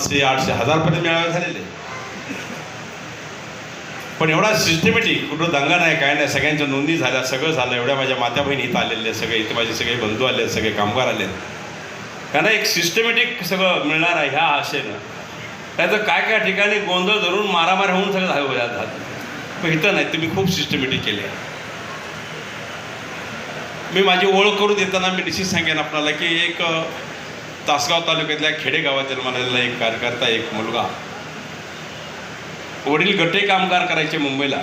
सातशे आठशे हजारपर्यंत मेळावे झालेले. पण एवढा सिस्टमॅटिक कुठं दंगा नाही काय नाही सगळ्यांच्या नोंदी झाल्या सगळं झालं एवढ्या माझ्या मात्या बहिणी इथं आलेले सगळे इथे माझे सगळे बंधू आले सगळे कामगार आले आहेत. त्यांना एक सिस्टमॅटिक सगळं मिळणार आहे ह्या आशेनं. त्याचं काय काय ठिकाणी गोंधळ धरून मारामार होऊन सगळं झालं झालं पण इथं नाही तुम्ही खूप सिस्टमॅटिक केले. मी माझी ओळख करून देताना मी निश्चित सांगेन आपल्याला की एक तासगाव तालुक्यातल्या खेडेगावात जन्मालेला एक कार्यकर्ता एक मुलगा. वडील गटे कामगार करायचे मुंबईला.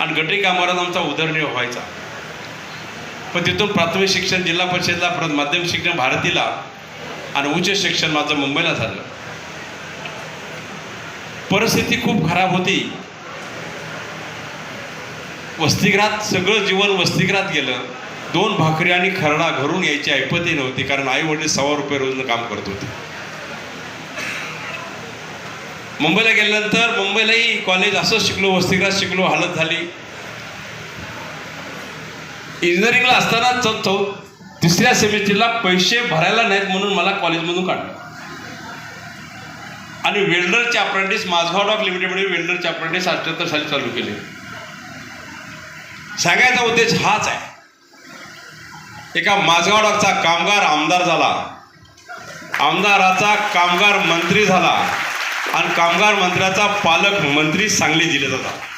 आणि गटे कामगारात आमचा उदरनिर्वाह व्हायचा. पण तिथून प्राथमिक शिक्षण जिल्हा परिषदला परत माध्यमिक शिक्षण भारतीला आणि उच्च शिक्षण माझं मुंबईला झालं. परिस्थिती खूप खराब होती. वसतिगृहात सगळं जीवन वसतिगृहात गेलं. दोन भाकरी आणि खरडा घरून यायची ऐपतही नव्हती कारण आई वडील सव्वा रुपये रोजनं काम करत होते. मुंबईला गेल्यानंतर मुंबईलाही कॉलेज असंच शिकलो वस्तीग्रास शिकलो हालत झाली. इंजिनिअरिंगला असताना चौथो तिसऱ्या सेमिस्टरला पैसे भरायला नाहीत म्हणून मला कॉलेजमधून काढलं. आणि वेल्डरचे अप्रेंटिस माझगाव डॉक लिमिटेडमध्ये वेल्डरचे अप्रेंटिस अठ्याहत्तर साली चालू केले. सांगायचा उद्देश हाच आहे. एका माझगाव कामगार आमदार झाला. आमदाराचा कामगार मंत्री झाला. आणि कामगार मंत्र्याचा पालक मंत्री सांगली जिल्ह्यात होता.